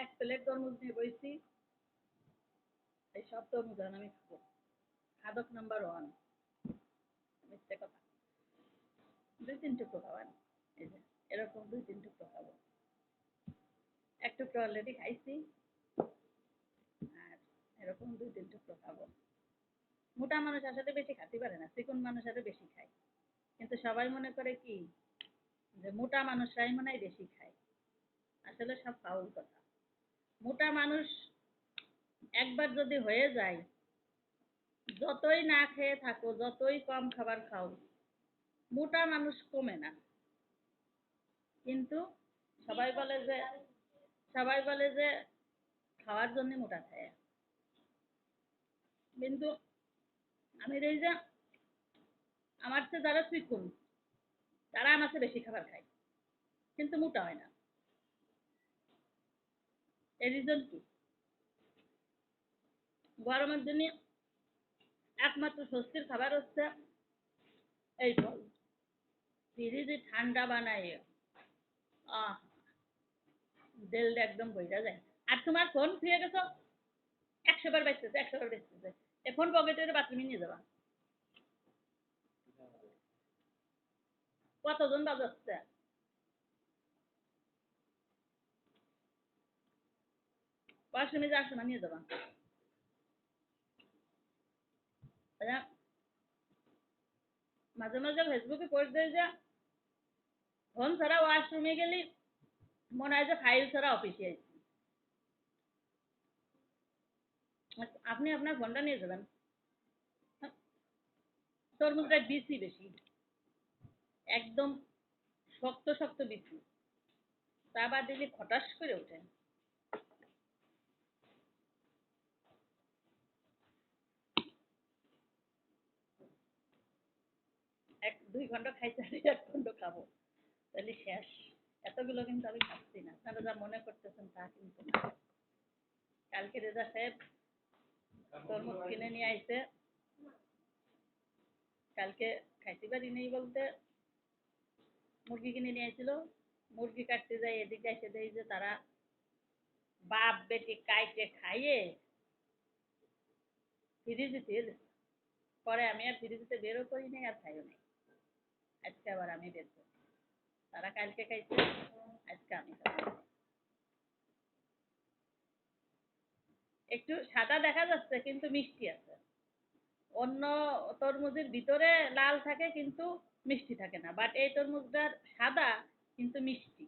এক প্লেট তরমুজ নিয়ে এই সব তরমুজ আমি খাব। খাদক নাম্বার ওয়ান। মিথ্যে কথা। দুই তিন টুকরো এই যে, এরকম দুই তিন টুকরো খাব। এক টুকরো অলরেডি খাইছি। আর এরকম দুই তিন টুকরো খাব। মোটা মানুষ আসলে বেশি খাতে পারে না, চিকন মানুষ আরও বেশি খায়। কিন্তু সবাই মনে করে কি? যে মোটা মানুষরাই মনে হয় বেশি খায়। আসলে সব ফাউল কথা। মোটা মানুষ একবার যদি হয়ে যায়, যতই না খেয়ে থাকো, যতই কম খাবার খাও মোটা মানুষ কমে না। কিন্তু সবাই বলে যে, সবাই বলে যে খাওয়ার জন্য মোটা খায়। কিন্তু আমি এই যে, আমার চেয়ে যারা চিকুন, তারা আমার বেশি খাবার খায়। কিন্তু মোটা হয় না। এর রিজন কি? গরমের জন্য একমাত্র স্বস্তির খাবার হচ্ছে এই ফল ফ্রিজে ঠান্ডা বানায়, আহ দেলটা একদম বইরা যায়। আর তোমার ফোন ফিরে গেছো? একশো বার বেচতেছে একশো বার বেচতেছে এ ফোন পকেটে বাথরুমে নিয়ে যাবা। কতজন বাজাচ্ছে? ওয়াশরুমে যাওয়ার সময় নিয়ে যাবা আচ্ছা, মাঝে মাঝে ফেসবুকে পোস্ট দেয় যে ফোন ছাড়া ওয়াশরুমে গেলি মনে হয় যে ফাইল ছাড়া অফিসে আছি আপনি আপনার ফোনটা নিয়ে যাবেন। তরমুজটা বিসি বেশি। একদম শক্ত শক্ত বিসি তা বাদ দিলে খটাস করে ওঠে। এক, দুই ঘণ্টা খাইতে আর এক ঘণ্টা খাব। তাহলে শেষ। এতগুলো কিন্তু আমি খাচ্ছি না। আপনারা যা মনে করতেছেন তা কিন্তু কালকে রেজা সাহেব তরমুজ কিনে নিয়ে আইছে। কালকে খাইতে পারি নেই বলতে। মুরগি কিনে নিয়ে আসছিল মুরগি কাটতে যাই, এদিকে এসে দেই যে তারা বাপ বেটি কাইটে খাইয়ে ফ্রিজে দিয়ে পরে আমি আর ফ্রিজে বেরও করি নাই আর খাইও নাই। আবার আমি বের তারা কালকে খাইছে, আজকে আমি একটু সাদা দেখা যাচ্ছে, কিন্তু মিষ্টি আছে। অন্য তরমুজের ভিতরে লাল থাকে, কিন্তু মিষ্টি থাকে না। বাট এই তরমুজটার সাদা, কিন্তু মিষ্টি।